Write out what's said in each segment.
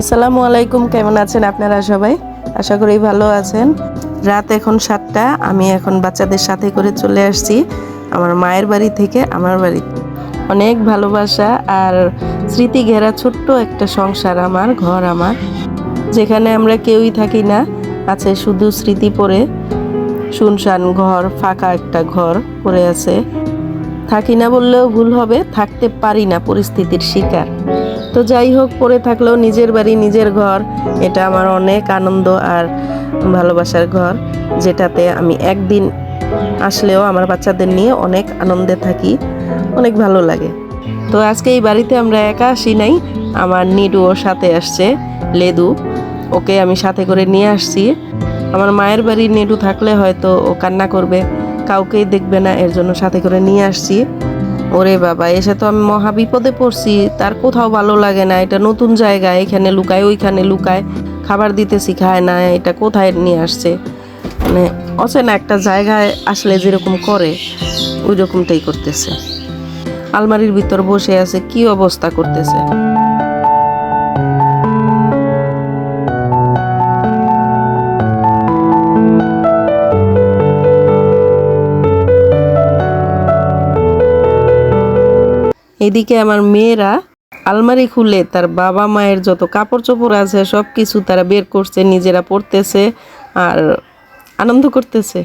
আসসালামু আলাইকুম, কেমন আছেন আপনারা সবাই? আশা করি ভালো আছেন। রাত এখন সাতটা, আমি এখন বাচ্চাদের সাথে করে চলে আসছি আমার মায়ের বাড়ি থেকে আমার বাড়ি। অনেক ভালোবাসা আর স্মৃতি ঘেরা ছোট্ট একটা সংসার আমার, ঘর আমার, যেখানে আমরা কেউই থাকি না। আছে শুধু স্মৃতি পড়ে, শুনশান ঘর, ফাঁকা একটা ঘর পড়ে আছে। থাকি না বললেও ভুল হবে, থাকতে পারি না পরিস্থিতির শিকার। তো যাই হোক, পড়ে থাকলেও নিজের বাড়ি, নিজের ঘর, এটা আমার অনেক আনন্দ আর ভালোবাসার ঘর, যেটাতে আমি একদিন আসলেও আমার বাচ্চাদের নিয়ে অনেক আনন্দে থাকি, অনেক ভালো লাগে। তো আজকে এই বাড়িতে আমরা একা আসি নাই, আমার নিডু ওর সাথে আসছে, লেদু, ওকে আমি সাথে করে নিয়ে আসছি। আমার মায়ের বাড়ি নেডু থাকলে হয়তো ও কান্না করবে, কাউকেই দেখবে না, এর জন্য সাথে করে নিয়ে আসছি। ওরে বাবা, এসে তো আমি মহা বিপদে পড়ছি, তার কোথাও ভালো লাগে না, এটা নতুন জায়গা, এখানে লুকায়, ওইখানে লুকায়, খাবার দিতেছি, খায় না, এটা কোথায় নিয়ে আসছে? মানে অচেনা একটা জায়গায় আসলে যেরকম করে ওই রকমটাই করতেছে। আলমারির ভিতর বসে আছে, কি অবস্থা করতেছে? এদিকে আমার মেয়েরা আলমারি খুলে তার বাবা মায়ের যত কাপড় চোপড় আছে সব কিছু তারা বের করছে, নিজেরা পরতেছে আর আনন্দ করতেছে।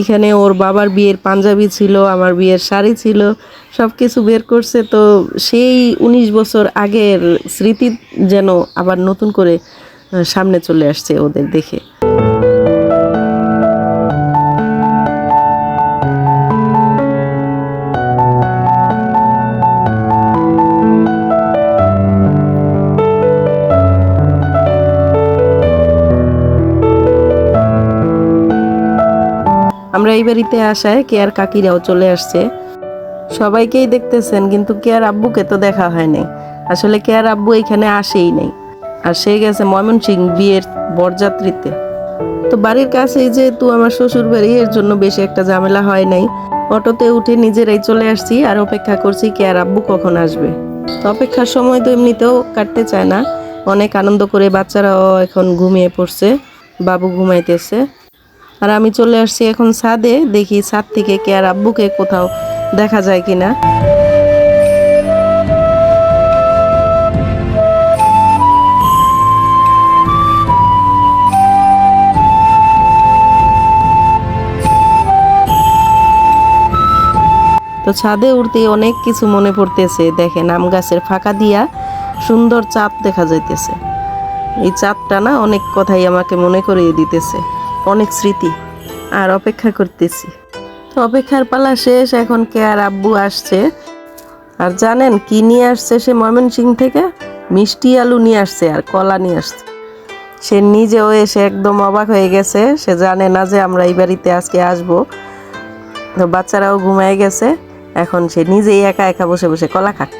এখানে ওর বাবার বিয়ের পাঞ্জাবি ছিল, আমার বিয়ের শাড়ি ছিল সব কিছু বের করছে। তো সেই উনিশ বছর আগের স্মৃতি যেন আবার নতুন করে সামনে চলে আসছে ওদের দেখে। আমরা এই বাড়িতে আসায় কেয়ার কাকিরাও চলে আসছে। সবাইকেই দেখতেছেন, কিন্তু কেয়ার আব্বুকে তো দেখা হয় নাই। আসলে কেয়ার আব্বু এখানে আসেই নাই। আর সে গেছে ময়মনসিং বিয়ের বরযাত্রীতে। তো বাড়ির কাছেই যেহেতু আমার শ্বশুর বাড়ি এর জন্য বেশি একটা ঝামেলা হয় নাই। অটোতে উঠে নিজেরাই চলে আসছি আর অপেক্ষা করছি কেয়ার আব্বু কখন আসবে। তো অপেক্ষার সময় তো এমনিতেও কাটতে চায় না। অনেক আনন্দ করে বাচ্চারাও এখন ঘুমিয়ে পড়ছে, বাবু ঘুমাইতেছে। আর আমি চলে আসছি এখন ছাদে। দেখি ছাদ থেকে কে আব্বুকে কোথাও দেখা যায় কিনা। তো ছাদে উঠতে অনেক কিছু মনে পড়তেছে। দেখেন আম গাছের ফাঁকা দিয়া সুন্দর চাঁদ দেখা যাইতেছে। এই চাঁদটা না অনেক কথাই আমাকে মনে করিয়ে দিতেছে। অনেক স্মৃতি আর অপেক্ষা করতেছি। তো অপেক্ষার পালা শেষ, এখন কে আর আব্বু আসছে? আর জানেন কি নিয়ে আসছে সে ময়মনসিং থেকে? মিষ্টি আলু নিয়ে আসছে আর কলা নিয়ে আসছে। সে নিজেও এসে একদম অবাক হয়ে গেছে। সে জানে না যে আমরা এই বাড়িতে আজকে আসব। তো বাচ্চারাও ঘুমায় গেছে। এখন সে নিজেই একা একা বসে বসে কলা খাক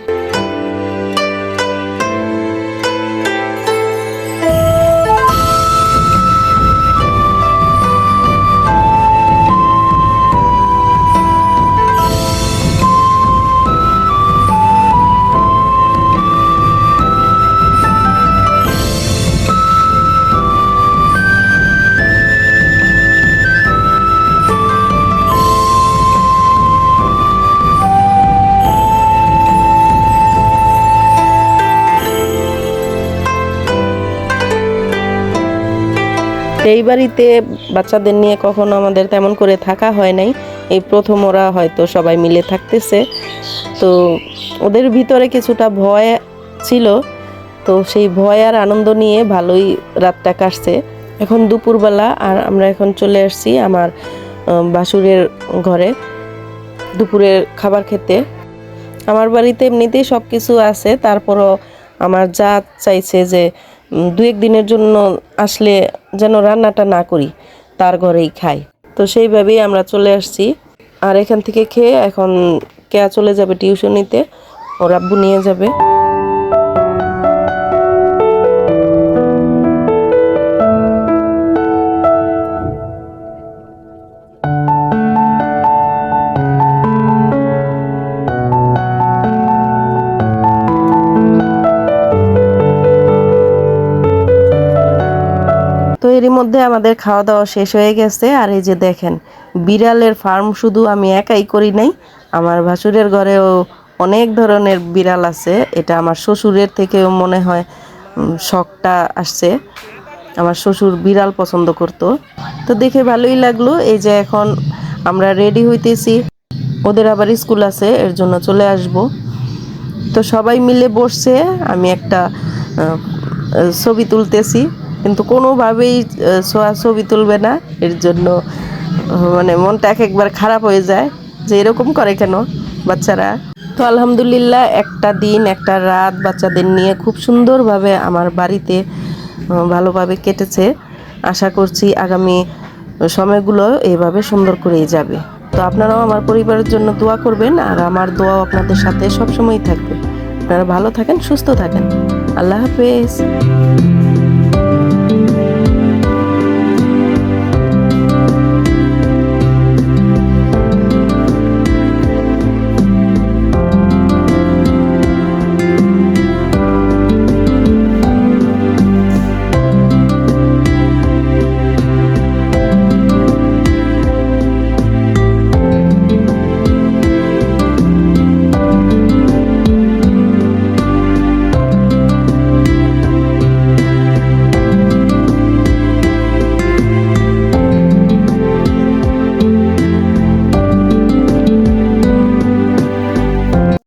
এই বাড়িতে বাচ্চাদের নিয়ে কখনো আমাদের তেমন করে থাকা হয় নাই। এই প্রথম ওরা হয়তো সবাই মিলে থাকতেছে। তো ওদের ভিতরে কিছুটা ভয় ছিল। তো সেই ভয় আর আনন্দ নিয়ে ভালোই রাতটা কাটছে। এখন দুপুরবেলা আর আমরা এখন চলে আসছি আমার বাসুরের ঘরে দুপুরের খাবার খেতে। আমার বাড়িতে এমনিতেই সব কিছু আছে। তারপরও আমার যা চাইছে যে দু দিনের জন্য আসলে যেন রান্নাটা না করি, তার ঘরেই খাই। তো সেইভাবেই আমরা চলে আসছি। আর এখান থেকে খেয়ে এখন কেয়া চলে যাবে টিউশনিতে, ওর আব্বু নিয়ে যাবে। এরই মধ্যে আমাদের খাওয়া দাওয়া শেষ হয়ে গেছে। আর এই যে দেখেন, বিড়ালের ফার্ম শুধু আমি একাই করি নাই, আমার ভাসুরের ঘরেও অনেক ধরনের বিড়াল আছে। এটা আমার শ্বশুরের থেকেও মনে হয় শখটা আসছে। আমার শ্বশুর বিড়াল পছন্দ করতো। তো দেখে ভালোই লাগল, এই যে এখন আমরা রেডি হইতেছি। ওদের আবার স্কুল আছে, এর জন্য চলে আসব। তো সবাই মিলে বসছে, আমি একটা ছবি তুলতেছি। কিন্তু কোনোভাবেই সোয়া ছবি তুলবে না। এর জন্য মানে মনটা এক একবার খারাপ হয়ে যায় যে এরকম করে কেন বাচ্চারা? তো আলহামদুলিল্লাহ, একটা দিন, একটা রাত বাচ্চাদের নিয়ে খুব সুন্দরভাবে আমার বাড়িতে ভালোভাবে কেটেছে। আশা করছি আগামী সময়গুলো এইভাবে সুন্দর করেই যাবে। তো আপনারাও আমার পরিবারের জন্য দোয়া করবেন আর আমার দোয়াও আপনাদের সাথে সবসময়ই থাকবে। আপনারা ভালো থাকেন, সুস্থ থাকেন। আল্লাহ হাফেজ।